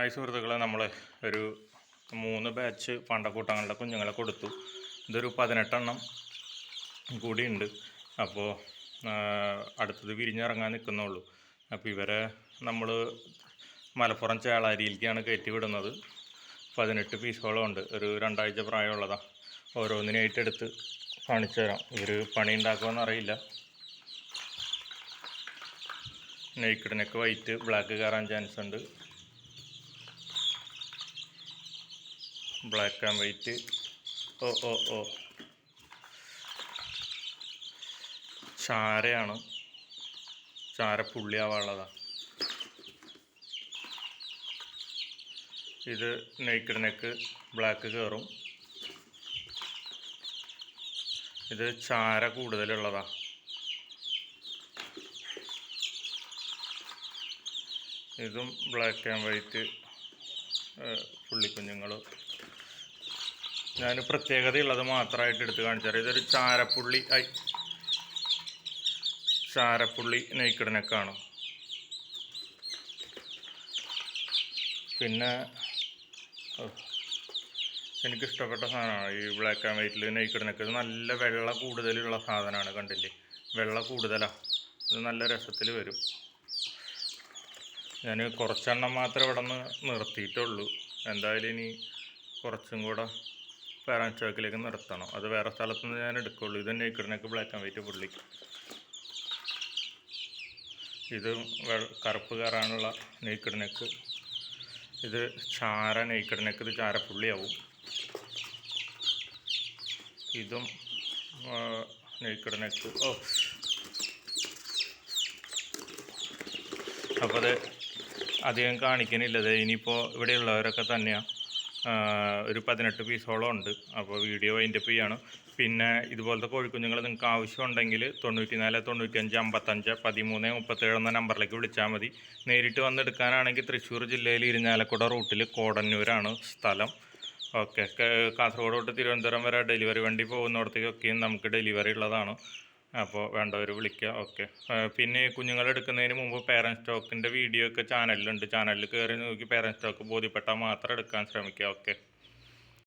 Hi സുഹൃത്തുക്കളെ നമ്മൾ ഒരു മൂന്ന് ബാച്ച് പണ്ടക്കൂട്ടങ്ങളുടെ കുഞ്ഞുങ്ങളെ കൊടുത്തു. ഇതൊരു പതിനെട്ടെണ്ണം കൂടിയുണ്ട്. അപ്പോൾ അടുത്തത് വിരിഞ്ഞിറങ്ങാൻ നിൽക്കുന്നുള്ളൂ. അപ്പോൾ ഇവരെ നമ്മൾ മലപ്പുറം ചേളാരിയിലേക്കാണ് കയറ്റി വിടുന്നത്. പതിനെട്ട് പീസോളം ഉണ്ട്. ഒരു രണ്ടാഴ്ച പ്രായമുള്ളതാണ് ഓരോന്നിനായിട്ടെടുത്ത് കാണിച്ചു തരാം ഇവർ പണി ഉണ്ടാക്കുമെന്നറിയില്ല നെയ്ക്കിടിനൊക്കെ വൈറ്റ് ബ്ലാക്ക് കയറാൻ ചാൻസ് ഉണ്ട്. ബ്ലാക്ക് ആൻഡ് വൈറ്റ് ഓ ഓ ഓ. ചാരയാണ്. ചാര പുള്ളിയാവാനുള്ളതാണ് ഇത് നെയ്ക്കഡ് നെക്ക് ബ്ലാക്ക് കയറും ഇത് ചാര കൂടുതലുള്ളതാ. ഇതും ബ്ലാക്ക് ആൻഡ് വൈറ്റ് പുള്ളിക്കുഞ്ഞുങ്ങൾ ഞാൻ പ്രത്യേകതയുള്ളത് മാത്രമായിട്ട് എടുത്ത് കാണിച്ചാൽ ഇതൊരു ചാരപ്പുള്ളി ഐ ചാരപ്പുള്ളി നെയ്ക്കിടനൊക്കെയാണ് പിന്നെ ഓ, എനിക്കിഷ്ടപ്പെട്ട സാധനമാണ് ഈ ബ്ലാക്ക് ആൻഡ് വൈറ്റിൽ നെയ്ക്കിടനൊക്കെ. ഇത് നല്ല വെള്ള കൂടുതലുള്ള സാധനമാണ് കണ്ടില്ലേ? വെള്ള കൂടുതലാണ് ഇത് നല്ല രസത്തിൽ വരും. ഞാൻ കുറച്ചെണ്ണം മാത്രമേ ഇവിടെ നിന്ന് നിർത്തിയിട്ടുള്ളൂ. എന്തായാലും ഇനി കുറച്ചും കൂടെ പാരൻ ചോക്കിലേക്ക് നിർത്തണം. അത് വേറെ സ്ഥലത്തു നിന്ന് ഞാൻ എടുക്കുള്ളൂ. ഇത് നെയ്ക്കിടനൊക്കെ ബ്ലാക്ക് ആൻഡ് വൈറ്റ് പുള്ളി. ഇത് കറുപ്പ് കയറാനുള്ള നെയ്ക്കിടനക്ക്. ഇത് ചാര നെയ്ക്കിടനക്ക് ഇത് ചാരപ്പുള്ളിയാവും. ഇതും നെയ്ക്കിടനക്ക്. ഓ. അപ്പോൾ അത് അധികം കാണിക്കണില്ലത് ഇനിയിപ്പോൾ ഇവിടെയുള്ളവരൊക്കെ തന്നെയാണ് ഒരു പതിനെട്ട് പീസോളം ഉണ്ട്. അപ്പോൾ വീഡിയോ വൈൻഡപ്പ് ചെയ്യാണ്. പിന്നെ ഇതുപോലത്തെ കോഴിക്കുഞ്ഞുങ്ങൾ നിങ്ങൾക്ക് ആവശ്യമുണ്ടെങ്കിൽ തൊണ്ണൂറ്റി നാല് തൊണ്ണൂറ്റിയഞ്ച് അമ്പത്തഞ്ച് പതിമൂന്ന് മുപ്പത്തേഴ് എന്ന നമ്പറിലേക്ക് വിളിച്ചാൽ മതി. നേരിട്ട് വന്നെടുക്കാനാണെങ്കിൽ തൃശ്ശൂർ ജില്ലയിൽ ഇരിഞ്ഞാലക്കുട റൂട്ടിൽ കോടന്നൂരാണ് സ്ഥലം. ഓക്കെ കാസർഗോഡ് തൊട്ട് തിരുവനന്തപുരം വരെ ഡെലിവറി വണ്ടി പോകുന്നിടത്തേക്കൊക്കെയും നമുക്ക് ഡെലിവറി ഉള്ളതാണ്. അപ്പോൾ വേണ്ടവർ വിളിക്കുക. ഓക്കെ. പിന്നെ കുഞ്ഞുങ്ങൾ എടുക്കുന്നതിന് മുമ്പ് പേരന്റ് സ്റ്റോക്കിന്റെ വീഡിയോ ഒക്കെ ചാനലിലുണ്ട് ചാനലിൽ കയറി നോക്കി പേരന്റ് സ്റ്റോക്ക് ബോധ്യപ്പെട്ടാൽ മാത്രം എടുക്കാൻ ശ്രമിക്കുക. ഓക്കെ.